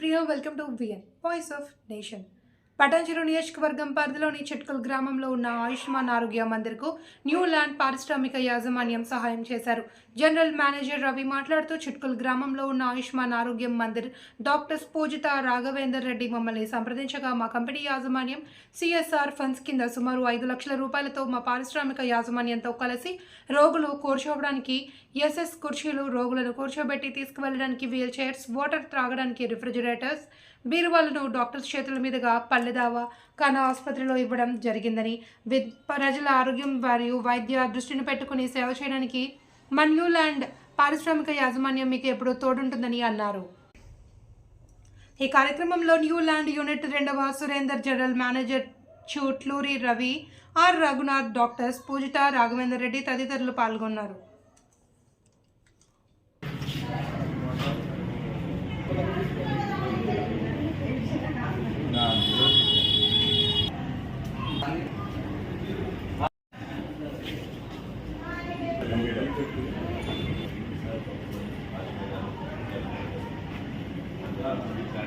Priya, welcome to VN, Voice of Nation. పటాంజలు నియోజకవర్గం పరిధిలోని చిట్కల్ గ్రామంలో ఉన్న ఆయుష్మాన్ ఆరోగ్య మందిర్కు న్యూ ల్యాండ్ పారిశ్రామిక యాజమాన్యం సహాయం చేశారు. జనరల్ మేనేజర్ రవి మాట్లాడుతూ చిట్కల్ గ్రామంలో ఉన్న ఆయుష్మాన్ ఆరోగ్యం మందిర్ డాక్టర్స్ పూజిత రాఘవేందర్ రెడ్డి మమ్మల్ని సంప్రదించగా మా కంపెనీ యాజమాన్యం సిఎస్ఆర్ ఫండ్స్ కింద సుమారు ఐదు లక్షల రూపాయలతో మా పారిశ్రామిక యాజమాన్యంతో కలిసి రోగులు కూర్చోవడానికి ఎస్ఎస్ కుర్చీలు రోగులను కూర్చోబెట్టి తీసుకువెళ్ళడానికి వీల్ చైర్స్ వాటర్ త్రాగడానికి రిఫ్రిజిరేటర్స్ బీరువాలను డాక్టర్స్ చేతుల మీదుగా పల్లెదావా కన ఆసుపత్రిలో ఇవ్వడం జరిగిందని. ప్రజల ఆరోగ్యం మరియు వైద్య దృష్టిని పెట్టుకుని సేవ చేయడానికి మా పారిశ్రామిక యాజమాన్యం మీకు ఎప్పుడూ తోడుంటుందని అన్నారు. ఈ కార్యక్రమంలో న్యూల్యాండ్ యూనిట్ రెండవ Surender general manager Chutluri Ravi R. Raghunath doctors Pujitha Raghavender Reddy తదితరులు పాల్గొన్నారు.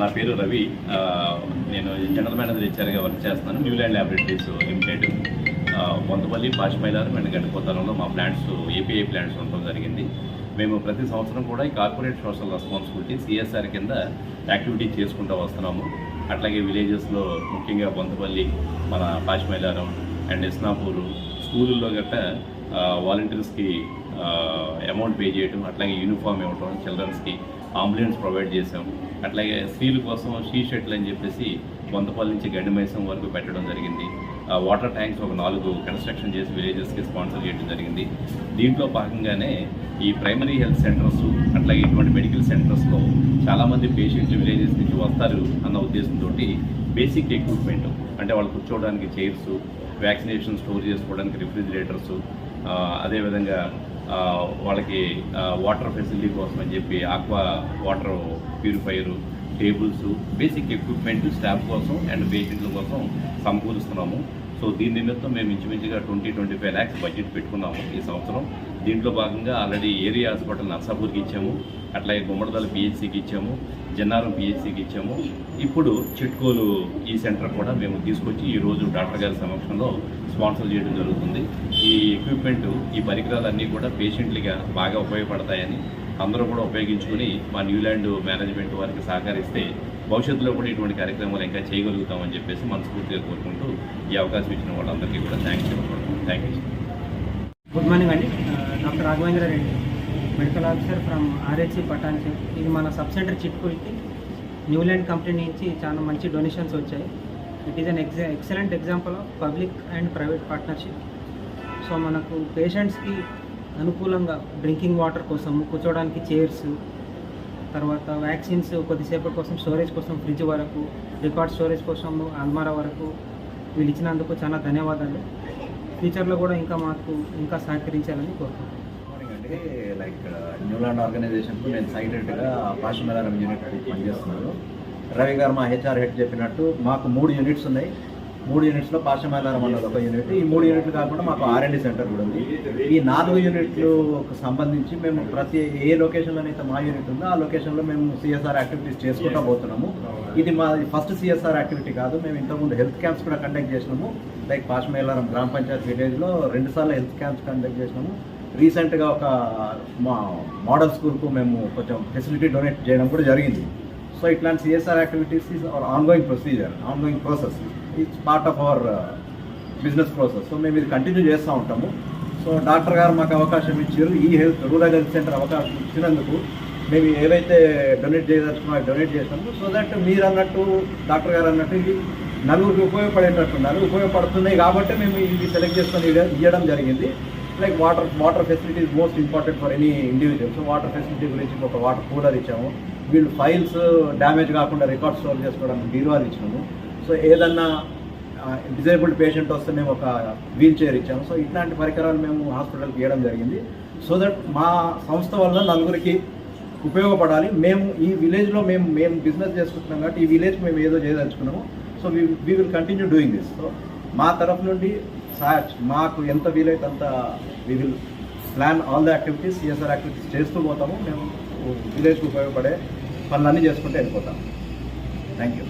నా పేరు రవి. నేను జనరల్ మేనేజర్ హెచ్ఆర్గా వర్క్ చేస్తున్నాను. న్యూల్యాండ్ ల్యాబొరేటరీస్ లిమిటెడ్ ఆ, బొంతపల్లి అండ్ గణపోతారంలో మా ప్లాంట్స్ ఏపీఐ ప్లాంట్స్ ఉండడం జరిగింది. మేము ప్రతి సంవత్సరం కూడా ఈ కార్పొరేట్ సోషల్ రెస్పాన్సిబిలిటీ సిఎస్ఆర్ కింద యాక్టివిటీ చేసుకుంటూ వస్తున్నాము. అట్లాగే విలేజెస్లో ముఖ్యంగా బొంతపల్లి మన పాష్మైలారం అండ్ ఇస్నాపూరు స్కూళ్ళల్లో గట్ట వాలంటీర్స్కి అమౌంట్ పే చేయడం అట్లాగే యూనిఫామ్ ఇవ్వటం చిల్డ్రన్స్కి అంబులెన్స్ ప్రొవైడ్ చేశాము. అట్లాగే స్త్రీల కోసం షీ షెట్లు అని చెప్పేసి బొంతపల్లి నుంచి గండిమైసం వరకు పెట్టడం జరిగింది. ఆ, వాటర్ ట్యాంక్స్ ఒక నాలుగు కన్స్ట్రక్షన్ చేసి విలేజెస్కి స్పాన్సర్ చేయడం జరిగింది. దీంట్లో భాగంగానే ఈ ప్రైమరీ హెల్త్ సెంటర్స్ అట్లాగే ఇటువంటి మెడికల్ సెంటర్స్లో చాలామంది పేషెంట్లు విలేజెస్ నుంచి వస్తారు అన్న ఉద్దేశంతో బేసిక్ ఎక్విప్మెంట్ అంటే వాళ్ళు కూర్చోవడానికి చైర్స్ వ్యాక్సినేషన్ స్టోర్ చేసుకోవడానికి రిఫ్రిజిరేటర్స్ అదేవిధంగా వాళ్ళకి వాటర్ ఫెసిలిటీ కోసం అని చెప్పి aqua water purifier tables basic equipment staff కోసం అండ్ పేషెంట్ల కోసం సమకూరుస్తున్నాము. సో దీని నిమిత్తం మేము ఇంచుమించుగా twenty twenty five lakhs budget పెట్టుకున్నాము ఈ సంవత్సరం. దీంట్లో భాగంగా ఆల్రెడీ ఏరియా హాస్పిటల్ నర్సాపూర్కి ఇచ్చాము. అట్లాగే గుమ్మడిదల పిహెచ్సికి ఇచ్చాము. జన్నారం పిహెచ్సికి ఇచ్చాము. ఇప్పుడు చిట్కోలు ఈ సెంటర్ కూడా మేము తీసుకొచ్చి ఈరోజు డాక్టర్ గారి సమక్షంలో స్పాన్సర్ చేయడం జరుగుతుంది. ఈ ఎక్విప్మెంట్ ఈ పరికరాలన్నీ కూడా పేషెంట్లుగా బాగా ఉపయోగపడతాయని అందరూ కూడా ఉపయోగించుకుని మా న్యూలాండ్ మేనేజ్మెంట్ వారికి సహకరిస్తే భవిష్యత్తులో కూడా ఇటువంటి కార్యక్రమాలు ఇంకా చేయగలుగుతామని చెప్పేసి మనస్ఫూర్తిగా కోరుకుంటూ ఈ అవకాశం ఇచ్చిన వాళ్ళందరికీ కూడా thanks you thank you good morning అండి doctor Raghavendra Reddy medical officer from RHC Patancheru ఇది మన సబ్ సెంటర్ చిట్కుల్కి న్యూలాండ్ కంపెనీ నుంచి చాలా మంచి డొనేషన్స్ వచ్చాయి. It is an exa excellent example of public and private partnership so మనకు పేషెంట్స్కి అనుకూలంగా డ్రింకింగ్ వాటర్ కోసం కూర్చోవడానికి చైర్స్ తర్వాత వ్యాక్సిన్స్ కొద్దిసేపటి కోసం స్టోరేజ్ కోసం ఫ్రిడ్జ్ వరకు రికార్డ్ స్టోరేజ్ కోసం అల్మారా వరకు వీళ్ళు ఇచ్చినందుకు చాలా ధన్యవాదాలు. ఫ్యూచర్లో కూడా ఇంకా మాకు ఇంకా సహకరించాలని కోరుకుంటున్నాను మార్నింగ్ లైక్ న్యూలాండ్ ఆర్గనైజేషన్కు నేను సైలెంట్గా పాషమేదారం యూనిట్ పనిచేస్తున్నాను. రవి గారు మా హెచ్ఆర్ హెడ్ చెప్పినట్టు మాకు మూడు యూనిట్స్ ఉన్నాయి. మూడు యూనిట్స్లో పాషమేదారం అన్నది ఒక యూనిట్ ఈ మూడు యూనిట్లు కాకుండా మాకు ఆర్ఎండి సెంటర్ కూడా ఉంది. ఈ నాలుగు యూనిట్లకు సంబంధించి మేము ప్రతి ఏ లొకేషన్లోనైతే మా యూనిట్ ఉందో ఆ లొకేషన్లో మేము సిఎస్ఆర్ యాక్టివిటీస్ చేసుకుంటూ పోతున్నాము. ఇది మా ఫస్ట్ సిఎస్ఆర్ యాక్టివిటీ కాదు. మేము ఇంతకుముందు హెల్త్ క్యాంప్స్ కూడా కండక్ట్ చేసినాము. లైక్ పాషమేలారం గ్రామ పంచాయత్ విలేజ్లో రెండుసార్లు హెల్త్ క్యాంప్స్ కండక్ట్ చేసినాము. రీసెంట్గా ఒక మా మోడల్ స్కూల్కు మేము కొంచెం ఫెసిలిటీ డొనేట్ చేయడం కూడా జరిగింది. సో ఇట్లాంటి CSR activities is our ongoing procedure ongoing process it's part of our business process so మేము ఇది కంటిన్యూ చేస్తూ ఉంటాము. సో డాక్టర్ గారు మాకు అవకాశం ఇచ్చారు. ఈ హెల్త్ రూరల్ హెల్త్ సెంటర్ అవకాశం ఇచ్చినందుకు మేము ఏవైతే డొనేట్ చేయదలుచుకున్నా డొనేట్ చేస్తాము. సో దట్ మీరు అన్నట్టు డాక్టర్ గారు అన్నట్టు ఇది నలుగురికి ఉపయోగపడేటట్టున్నారు. ఉపయోగపడుతున్నాయి కాబట్టి మేము ఇది సెలెక్ట్ చేసుకొని ఇవ్వడం- జరిగింది. Like water water facilities most important for any individual so water facility గురించి ఒక వాటర్ కూలర్ ఇచ్చాము. వీళ్ళు ఫైల్స్ డ్యామేజ్ కాకుండా రికార్డ్ స్టోర్ చేసుకోవడానికి బీరువాలు ఇచ్చాము సో ఏదన్నా డిజేబుల్డ్ పేషెంట్ వస్తే మేము ఒక వీల్ చైర్ ఇచ్చాము. సో ఇట్లాంటి పరికరాలు మేము హాస్పిటల్కి ఇవ్వడం జరిగింది. సో దట్ మా సంస్థ వల్ల నలుగురికి ఉపయోగపడాలి. మేము ఈ విలేజ్లో మేము మేము బిజినెస్ చేసుకుంటున్నాం కాబట్టి ఈ విలేజ్ మేము ఏదో చేయదలుచుకున్నాము. So we we will continue doing this so మా తరఫు నుండి సార్ మాకు ఎంత వీలైతే అంత we will plan all the activities CSR activities చేస్తూ పోతాము. మేము విలేజ్కి ఉపయోగపడే పనులన్నీ చేసుకుంటూ వెళ్ళిపోతాం. Thank you